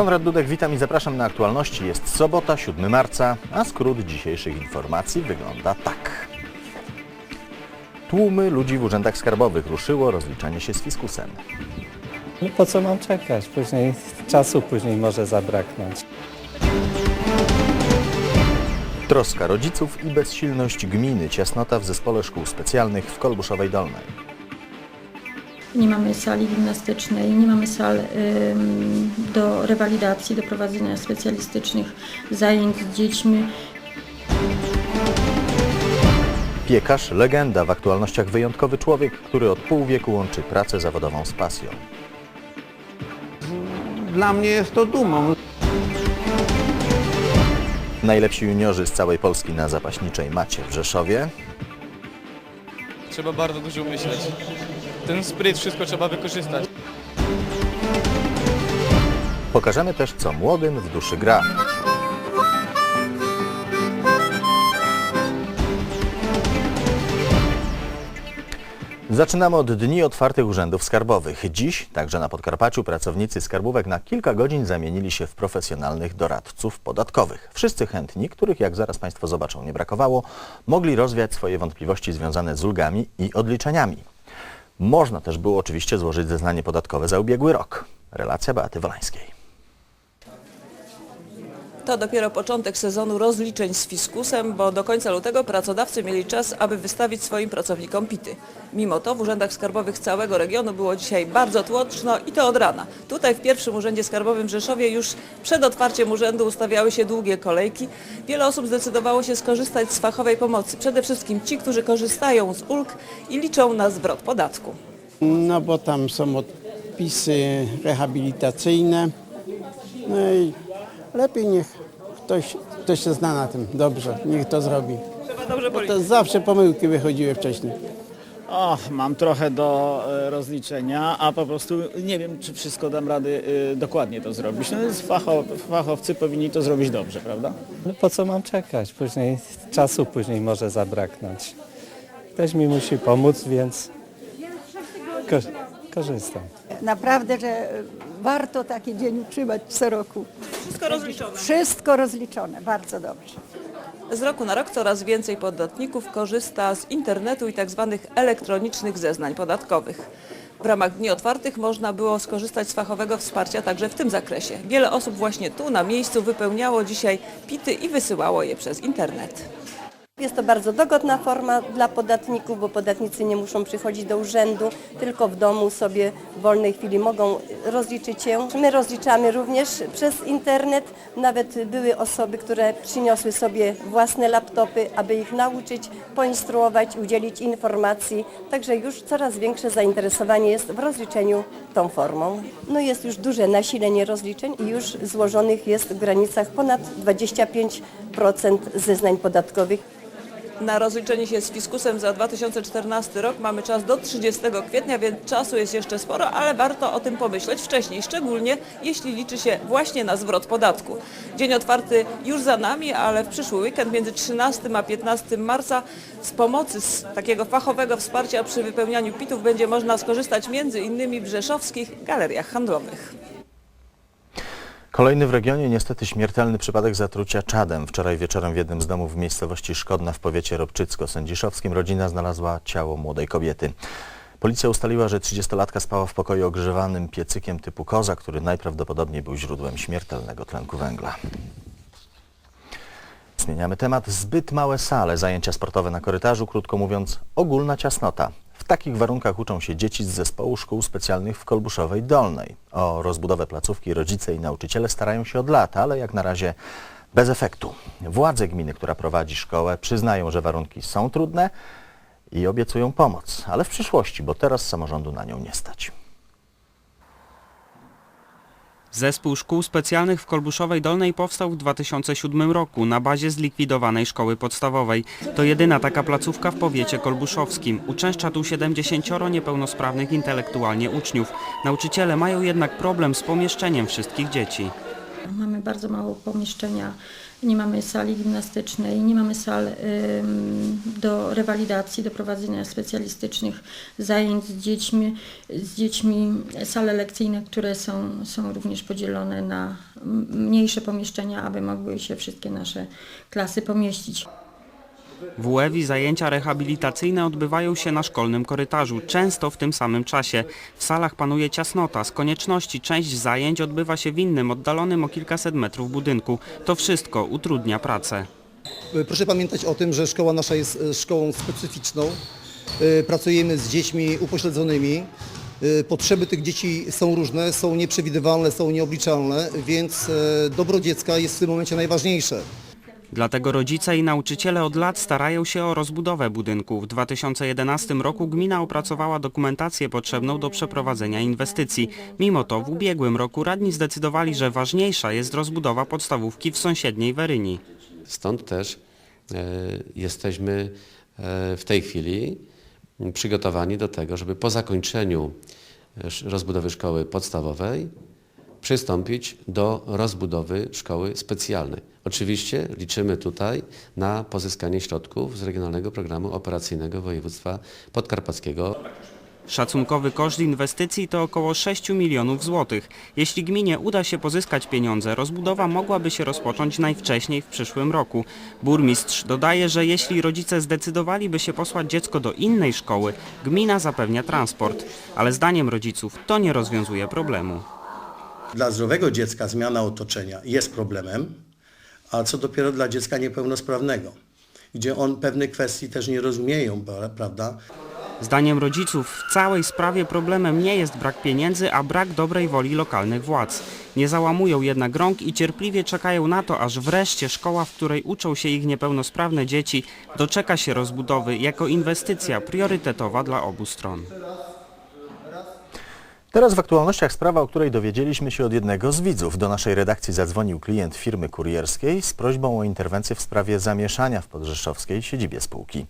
Konrad Dudek, witam i zapraszam na aktualności. Jest sobota, 7 marca, a skrót dzisiejszych informacji wygląda tak. Tłumy ludzi w urzędach skarbowych ruszyło rozliczanie się z fiskusem. No po co mam czekać? Później czasu później może zabraknąć. Troska rodziców i bezsilność gminy, ciasnota w zespole szkół specjalnych w Kolbuszowej Dolnej. Nie mamy sali gimnastycznej, nie mamy sal do rewalidacji, do prowadzenia specjalistycznych zajęć z dziećmi. Piekarz, legenda w aktualnościach wyjątkowy człowiek, który od pół wieku łączy pracę zawodową z pasją. Dla mnie jest to dumą. Najlepsi juniorzy z całej Polski na zapaśniczej macie w Rzeszowie. Trzeba bardzo dużo myśleć. Ten spryt, wszystko trzeba wykorzystać. Pokażemy też, co młodym w duszy gra. Zaczynamy od Dni Otwartych Urzędów Skarbowych. Dziś, także na Podkarpaciu, pracownicy skarbówek na kilka godzin zamienili się w profesjonalnych doradców podatkowych. Wszyscy chętni, których jak zaraz Państwo zobaczą nie brakowało, mogli rozwiać swoje wątpliwości związane z ulgami i odliczeniami. Można też było oczywiście złożyć zeznanie podatkowe za ubiegły rok. Relacja Beaty Wolańskiej. To dopiero początek sezonu rozliczeń z fiskusem, bo do końca lutego pracodawcy mieli czas, aby wystawić swoim pracownikom PIT-y. Mimo to w urzędach skarbowych całego regionu było dzisiaj bardzo tłoczno i to od rana. Tutaj w pierwszym urzędzie skarbowym w Rzeszowie już przed otwarciem urzędu ustawiały się długie kolejki. Wiele osób zdecydowało się skorzystać z fachowej pomocy. Przede wszystkim ci, którzy korzystają z ulg i liczą na zwrot podatku. No bo tam są odpisy rehabilitacyjne. No i lepiej niech ktoś, ktoś się zna na tym dobrze, niech to zrobi. Trzeba dobrze Bo to zawsze pomyłki wychodziły wcześniej. O, mam trochę do e, rozliczenia, a po prostu nie wiem, czy wszystko dam rady e, dokładnie to zrobić. No jest fachow, fachowcy powinni to zrobić dobrze, prawda? No po co mam czekać? Później czasu później może zabraknąć. Ktoś mi musi pomóc, więc ko korzystam. Naprawdę, że warto taki dzień utrzymać co roku. Wszystko rozliczone. Wszystko rozliczone, bardzo dobrze. Z roku na rok coraz więcej podatników korzysta z internetu i tzw. elektronicznych zeznań podatkowych. W ramach Dni Otwartych można było skorzystać z fachowego wsparcia także w tym zakresie. Wiele osób właśnie tu na miejscu wypełniało dzisiaj pity i wysyłało je przez internet. Jest to bardzo dogodna forma dla podatników, bo podatnicy nie muszą przychodzić do urzędu, tylko w domu sobie w wolnej chwili mogą rozliczyć się. My rozliczamy również przez internet. Nawet były osoby, które przyniosły sobie własne laptopy, aby ich nauczyć, poinstruować, udzielić informacji. Także już coraz większe zainteresowanie jest w rozliczeniu tą formą. No jest już duże nasilenie rozliczeń i już złożonych jest w granicach ponad 25% zeznań podatkowych. Na rozliczenie się z fiskusem za 2014 rok mamy czas do 30 kwietnia, więc czasu jest jeszcze sporo, ale warto o tym pomyśleć wcześniej, szczególnie jeśli liczy się właśnie na zwrot podatku. Dzień otwarty już za nami, ale w przyszły weekend między 13 a 15 marca z pomocy z takiego fachowego wsparcia przy wypełnianiu PIT-ów będzie można skorzystać między innymi w rzeszowskich galeriach handlowych. Kolejny w regionie niestety śmiertelny przypadek zatrucia czadem. Wczoraj wieczorem w jednym z domów w miejscowości Szkodna w powiecie Robczycko-Sędziszowskim rodzina znalazła ciało młodej kobiety. Policja ustaliła, że 30-latka spała w pokoju ogrzewanym piecykiem typu koza, który najprawdopodobniej był źródłem śmiertelnego tlenku węgla. Zmieniamy temat. Zbyt małe sale, zajęcia sportowe na korytarzu, krótko mówiąc ogólna ciasnota. Takich warunkach uczą się dzieci z zespołu szkół specjalnych w Kolbuszowej Dolnej. O rozbudowę placówki rodzice i nauczyciele starają się od lat, ale jak na razie bez efektu. Władze gminy, która prowadzi szkołę, przyznają, że warunki są trudne i obiecują pomoc, ale w przyszłości, bo teraz samorządu na nią nie stać. Zespół szkół specjalnych w Kolbuszowej Dolnej powstał w 2007 roku na bazie zlikwidowanej szkoły podstawowej. To jedyna taka placówka w powiecie kolbuszowskim. Uczęszcza tu 70 niepełnosprawnych intelektualnie uczniów. Nauczyciele mają jednak problem z pomieszczeniem wszystkich dzieci. Mamy bardzo mało pomieszczenia, nie mamy sali gimnastycznej, nie mamy sal do rewalidacji, do prowadzenia specjalistycznych zajęć z dziećmi, z dziećmi sale lekcyjne, które są, są również podzielone na, mniejsze pomieszczenia, aby mogły się wszystkie nasze klasy pomieścić. W UEWI zajęcia rehabilitacyjne odbywają się na szkolnym korytarzu, często w tym samym czasie. W salach panuje ciasnota, z konieczności część zajęć odbywa się w innym, oddalonym o kilkaset metrów budynku. To wszystko utrudnia pracę. Proszę pamiętać o tym, że szkoła nasza jest e, szkołą specyficzną. E, Pracujemy z dziećmi upośledzonymi. E, Potrzeby tych dzieci są różne, są nieprzewidywalne, są nieobliczalne, więc dobro dziecka jest w tym momencie najważniejsze. Dlatego rodzice i nauczyciele od lat starają się o rozbudowę budynku. W 2011 roku gmina opracowała dokumentację potrzebną do przeprowadzenia inwestycji. Mimo to w ubiegłym roku radni zdecydowali, że ważniejsza jest rozbudowa podstawówki w sąsiedniej Weryni. Stąd też e, jesteśmy e, w tej chwili przygotowani do tego, żeby po zakończeniu e, rozbudowy szkoły podstawowej przystąpić do rozbudowy szkoły specjalnej. Oczywiście liczymy tutaj na pozyskanie środków z Regionalnego Programu Operacyjnego Województwa Podkarpackiego. Szacunkowy koszt inwestycji to około 6 milionów złotych. Jeśli gminie uda się pozyskać pieniądze, rozbudowa mogłaby się rozpocząć najwcześniej w przyszłym roku. Burmistrz dodaje, że jeśli rodzice zdecydowaliby się posłać dziecko do innej szkoły, gmina zapewnia transport. Ale zdaniem rodziców to nie rozwiązuje problemu. Dla zdrowego dziecka zmiana otoczenia jest problemem, a co dopiero dla dziecka niepełnosprawnego, gdzie on pewnych kwestii też nie rozumieją, pra- prawda? Zdaniem rodziców w całej sprawie problemem nie jest brak pieniędzy, a brak dobrej woli lokalnych władz. Nie załamują jednak rąk i cierpliwie czekają na to, aż wreszcie szkoła, w której uczą się ich niepełnosprawne dzieci, doczeka się rozbudowy jako inwestycja priorytetowa dla obu stron. Teraz w aktualnościach sprawa, o której dowiedzieliśmy się od jednego z widzów. Do naszej redakcji zadzwonił klient firmy kurierskiej z prośbą o interwencję w sprawie zamieszania w podrzeszowskiej siedzibie spółki.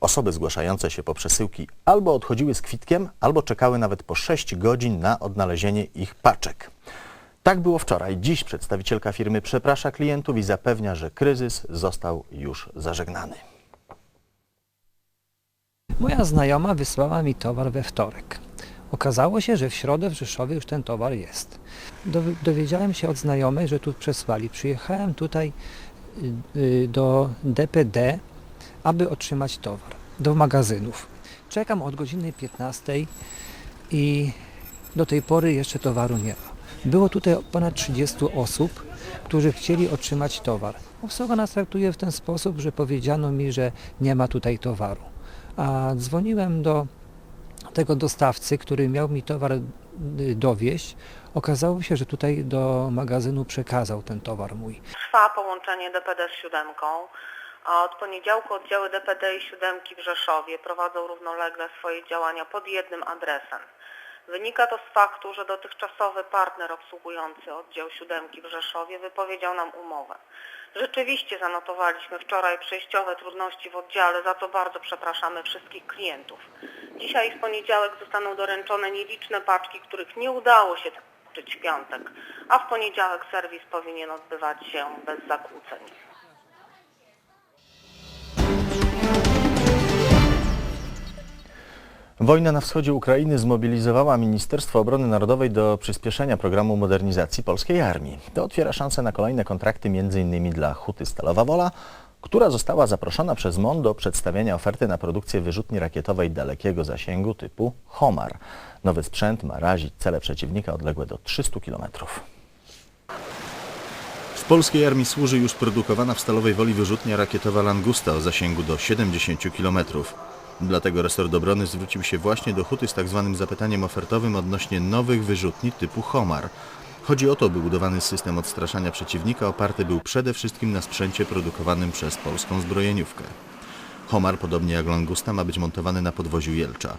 Osoby zgłaszające się po przesyłki albo odchodziły z kwitkiem, albo czekały nawet po 6 godzin na odnalezienie ich paczek. Tak było wczoraj. Dziś przedstawicielka firmy przeprasza klientów i zapewnia, że kryzys został już zażegnany. Moja znajoma wysłała mi towar we wtorek. Okazało się, że w środę w Rzeszowie już ten towar jest. Dowi- Dowiedziałem się od znajomej, że tu przesłali. Przyjechałem tutaj y, y, do DPD, aby otrzymać towar, do magazynów. Czekam od godziny 15 i do tej pory jeszcze towaru nie ma. Było tutaj ponad 30 osób, którzy chcieli otrzymać towar. Obsługa nas traktuje w ten sposób, że powiedziano mi, że nie ma tutaj towaru. A dzwoniłem do tego dostawcy, który miał mi towar y, dowieść. Okazało się, że tutaj do magazynu przekazał ten towar mój. Trwa połączenie DPD z siódemką. A od poniedziałku oddziały DPD i siódemki w Rzeszowie prowadzą równolegle swoje działania pod jednym adresem. Wynika to z faktu, że dotychczasowy partner obsługujący oddział siódemki w Rzeszowie wypowiedział nam umowę. Rzeczywiście zanotowaliśmy wczoraj przejściowe trudności w oddziale, za co bardzo przepraszamy wszystkich klientów. Dzisiaj w poniedziałek zostaną doręczone nieliczne paczki, których nie udało się dostarczyć w piątek, a w poniedziałek serwis powinien odbywać się bez zakłóceń. Wojna na wschodzie Ukrainy zmobilizowała Ministerstwo Obrony Narodowej do przyspieszenia programu modernizacji polskiej armii. To otwiera szansę na kolejne kontrakty m.in. dla Huty Stalowa Wola, która została zaproszona przez MON do przedstawienia oferty na produkcję wyrzutni rakietowej dalekiego zasięgu typu HOMAR. Nowy sprzęt ma razić cele przeciwnika odległe do 300 kilometrów. W polskiej armii służy już produkowana w Stalowej Woli wyrzutnia rakietowa Langusta o zasięgu do 70 km. Dlatego resort obrony zwrócił się właśnie do Huty z tak zwanym zapytaniem ofertowym odnośnie nowych wyrzutni typu HOMAR. Chodzi o to, by budowany system odstraszania przeciwnika oparty był przede wszystkim na sprzęcie produkowanym przez polską zbrojeniówkę. HOMAR, podobnie jak Langusta, ma być montowany na podwoziu Jelcza.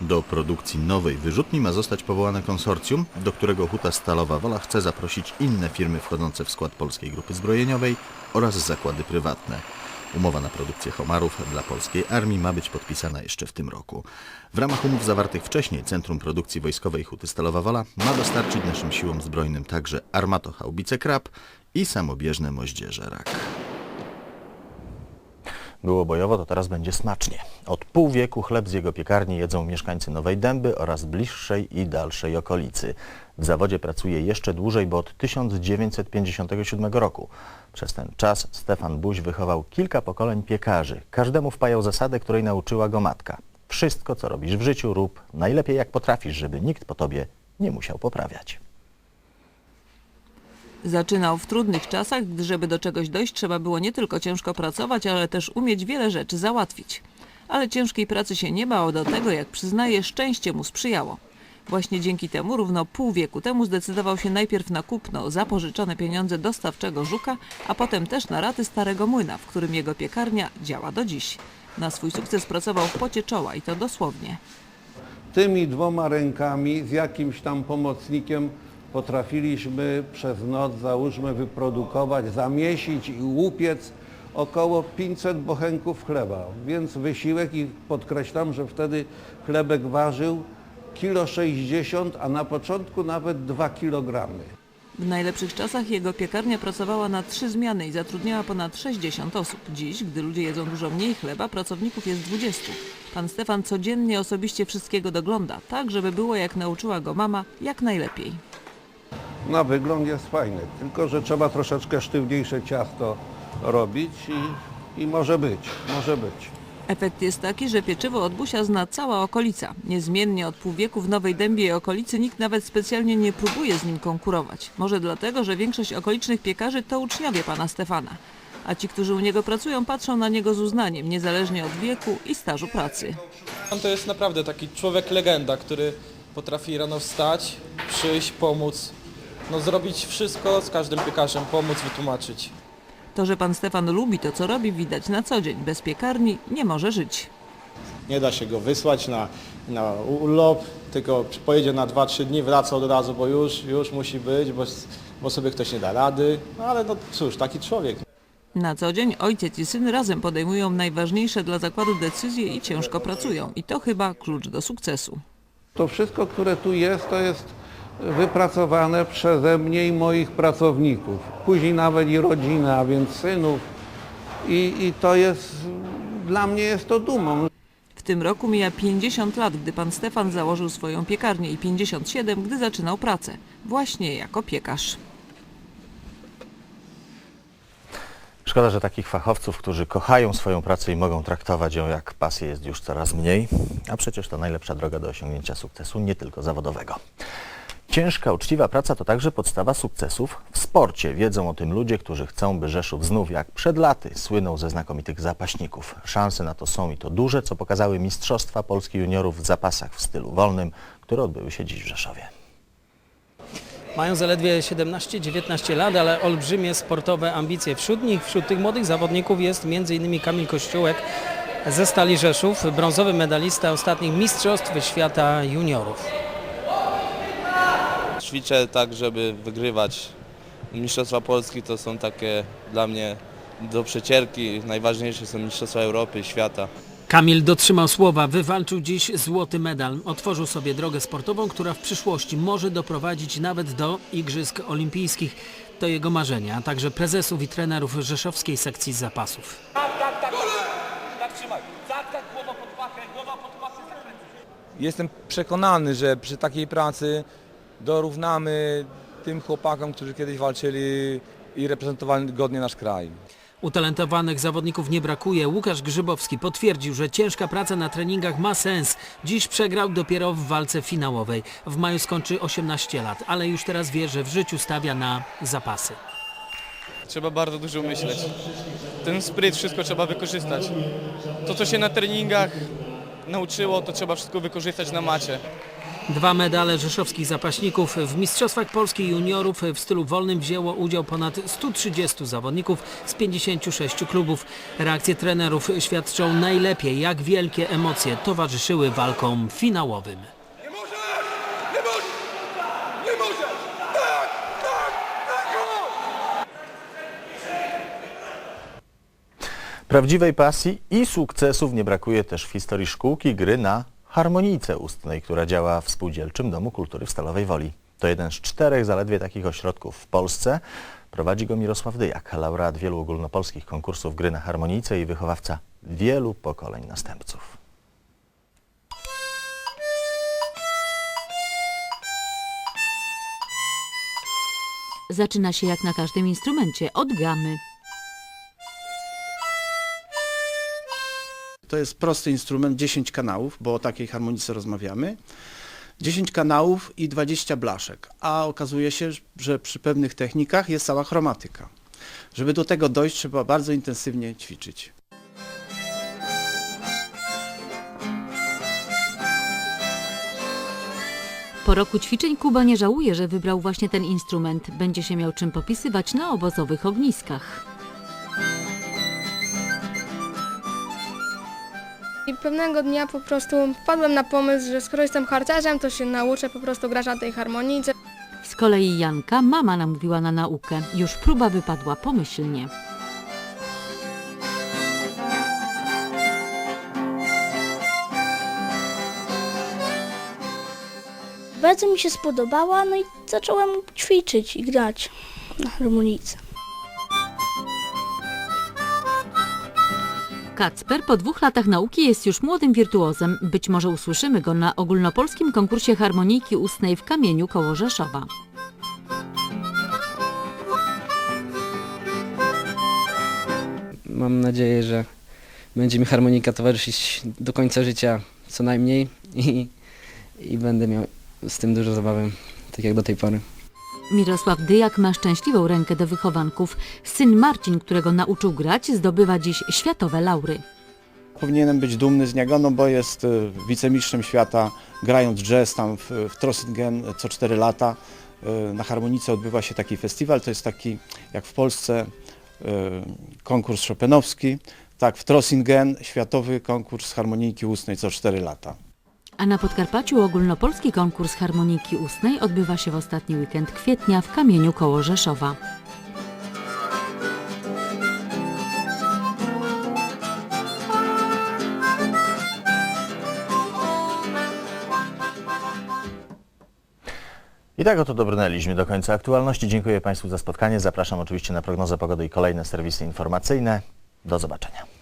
Do produkcji nowej wyrzutni ma zostać powołane konsorcjum, do którego Huta Stalowa Wola chce zaprosić inne firmy wchodzące w skład Polskiej Grupy Zbrojeniowej oraz zakłady prywatne. Umowa na produkcję homarów dla polskiej armii ma być podpisana jeszcze w tym roku. W ramach umów zawartych wcześniej Centrum Produkcji Wojskowej Huty Stalowa Wola ma dostarczyć naszym siłom zbrojnym także armatochaubice Krab i samobieżne moździerze Rak. Było bojowo, to teraz będzie smacznie. Od pół wieku chleb z jego piekarni jedzą mieszkańcy Nowej Dęby oraz bliższej i dalszej okolicy. W zawodzie pracuje jeszcze dłużej, bo od 1957 roku. Przez ten czas Stefan Buź wychował kilka pokoleń piekarzy. Każdemu wpajał zasadę, której nauczyła go matka. Wszystko, co robisz w życiu, rób najlepiej jak potrafisz, żeby nikt po tobie nie musiał poprawiać. Zaczynał w trudnych czasach, gdy żeby do czegoś dojść trzeba było nie tylko ciężko pracować, ale też umieć wiele rzeczy załatwić. Ale ciężkiej pracy się nie bał, do tego, jak przyznaje, szczęście mu sprzyjało. Właśnie dzięki temu równo pół wieku temu zdecydował się najpierw na kupno zapożyczone pieniądze dostawczego Żuka, a potem też na raty starego młyna, w którym jego piekarnia działa do dziś. Na swój sukces pracował w pocie czoła i to dosłownie. tymi dwoma rękami z jakimś tam pomocnikiem potrafiliśmy przez noc, załóżmy, wyprodukować, zamiesić i upiec około 500 bochenków chleba. Więc wysiłek i podkreślam, że wtedy chlebek ważył kilo 60, a na początku nawet 2 kilogramy. W najlepszych czasach jego piekarnia pracowała na trzy zmiany i zatrudniała ponad 60 osób. Dziś, gdy ludzie jedzą dużo mniej chleba, pracowników jest 20. Pan Stefan codziennie osobiście wszystkiego dogląda, tak żeby było jak nauczyła go mama, jak najlepiej. Na wygląd jest fajny, tylko że trzeba troszeczkę sztywniejsze ciasto robić i, i może być, może być. Efekt jest taki, że pieczywo od Busia zna cała okolica. Niezmiennie od pół wieku w Nowej Dębie i okolicy nikt nawet specjalnie nie próbuje z nim konkurować. Może dlatego, że większość okolicznych piekarzy to uczniowie pana Stefana. A ci, którzy u niego pracują, patrzą na niego z uznaniem, niezależnie od wieku i stażu pracy. On to jest naprawdę taki człowiek legenda, który potrafi rano wstać, przyjść, pomóc, no zrobić wszystko z każdym piekarzem, pomóc, wytłumaczyć. To, że pan Stefan lubi to, co robi, widać na co dzień. Bez piekarni nie może żyć. Nie da się go wysłać na, na urlop, tylko pojedzie na 2-3 dni, wraca od razu, bo już, już musi być, bo, bo sobie ktoś nie da rady. No ale no cóż, taki człowiek. Na co dzień ojciec i syn razem podejmują najważniejsze dla zakładu decyzje i ciężko pracują. I to chyba klucz do sukcesu. To wszystko, które tu jest, to jest wypracowane przeze mnie i moich pracowników. Później nawet i rodziny, a więc synów. I, I to jest, dla mnie jest to dumą. W tym roku mija 50 lat, gdy pan Stefan założył swoją piekarnię i 57, gdy zaczynał pracę. Właśnie jako piekarz. Szkoda, że takich fachowców, którzy kochają swoją pracę i mogą traktować ją jak pasję jest już coraz mniej, a przecież to najlepsza droga do osiągnięcia sukcesu, nie tylko zawodowego. Ciężka, uczciwa praca to także podstawa sukcesów w sporcie. Wiedzą o tym ludzie, którzy chcą, by Rzeszów znów jak przed laty słynął ze znakomitych zapaśników. Szanse na to są i to duże, co pokazały Mistrzostwa Polski Juniorów w zapasach w stylu wolnym, które odbyły się dziś w Rzeszowie. Mają zaledwie 17-19 lat, ale olbrzymie sportowe ambicje. Wśród nich, wśród tych młodych zawodników jest m.in. Kamil Kościółek ze Stali Rzeszów, brązowy medalista ostatnich Mistrzostw Świata Juniorów. Ćwiczę tak, żeby wygrywać. Mistrzostwa Polski to są takie dla mnie do przecierki. Najważniejsze są Mistrzostwa Europy i świata. Kamil dotrzymał słowa, wywalczył dziś złoty medal. Otworzył sobie drogę sportową, która w przyszłości może doprowadzić nawet do Igrzysk Olimpijskich. To jego marzenie, a także prezesów i trenerów rzeszowskiej sekcji zapasów. Jestem przekonany, że przy takiej pracy dorównamy tym chłopakom, którzy kiedyś walczyli i reprezentowali godnie nasz kraj. Utalentowanych zawodników nie brakuje. Łukasz Grzybowski potwierdził, że ciężka praca na treningach ma sens. Dziś przegrał dopiero w walce finałowej. W maju skończy 18 lat, ale już teraz wie, że w życiu stawia na zapasy. Trzeba bardzo dużo myśleć. Ten spryt, wszystko trzeba wykorzystać. To, co się na treningach nauczyło, to trzeba wszystko wykorzystać na macie. Dwa medale rzeszowskich zapaśników. W Mistrzostwach Polski juniorów w stylu wolnym wzięło udział ponad 130 zawodników z 56 klubów. Reakcje trenerów świadczą najlepiej, jak wielkie emocje towarzyszyły walkom finałowym. Prawdziwej pasji i sukcesów nie brakuje też w historii szkółki gry na harmonijce ustnej, która działa w Spółdzielczym Domu Kultury w Stalowej Woli. To jeden z czterech zaledwie takich ośrodków w Polsce. Prowadzi go Mirosław Dyjak, laureat wielu ogólnopolskich konkursów gry na harmonijce i wychowawca wielu pokoleń następców. Zaczyna się jak na każdym instrumencie, od gamy. To jest prosty instrument, 10 kanałów, bo o takiej harmonice rozmawiamy. 10 kanałów i 20 blaszek, a okazuje się, że przy pewnych technikach jest cała chromatyka. Żeby do tego dojść, trzeba bardzo intensywnie ćwiczyć. Po roku ćwiczeń Kuba nie żałuje, że wybrał właśnie ten instrument. Będzie się miał czym popisywać na obozowych ogniskach. I pewnego dnia po prostu wpadłem na pomysł, że skoro jestem harcerzem, to się nauczę po prostu grać na tej harmonice. Z kolei Janka mama namówiła na naukę. Już próba wypadła pomyślnie. Bardzo mi się spodobała, no i zacząłem ćwiczyć i grać na harmonice. Kacper po dwóch latach nauki jest już młodym wirtuozem. Być może usłyszymy go na ogólnopolskim konkursie harmonijki ustnej w Kamieniu koło Rzeszowa. Mam nadzieję, że będzie mi harmonika towarzyszyć do końca życia co najmniej i, i będę miał z tym dużo zabawy, tak jak do tej pory. Mirosław Dyjak ma szczęśliwą rękę do wychowanków. Syn Marcin, którego nauczył grać, zdobywa dziś światowe laury. Powinienem być dumny z niego, no bo jest y, wicemistrzem świata, grając jazz tam w, w Trossingen co 4 lata. Y, Na harmonice odbywa się taki festiwal, to jest taki jak w Polsce y, konkurs chopinowski, tak w Trossingen światowy konkurs harmonijki ustnej co 4 lata. A na Podkarpaciu ogólnopolski konkurs harmonijki ustnej odbywa się w ostatni weekend kwietnia w Kamieniu koło Rzeszowa. I tak oto dobrnęliśmy do końca aktualności. Dziękuję Państwu za spotkanie. Zapraszam oczywiście na prognozę pogody i kolejne serwisy informacyjne. Do zobaczenia.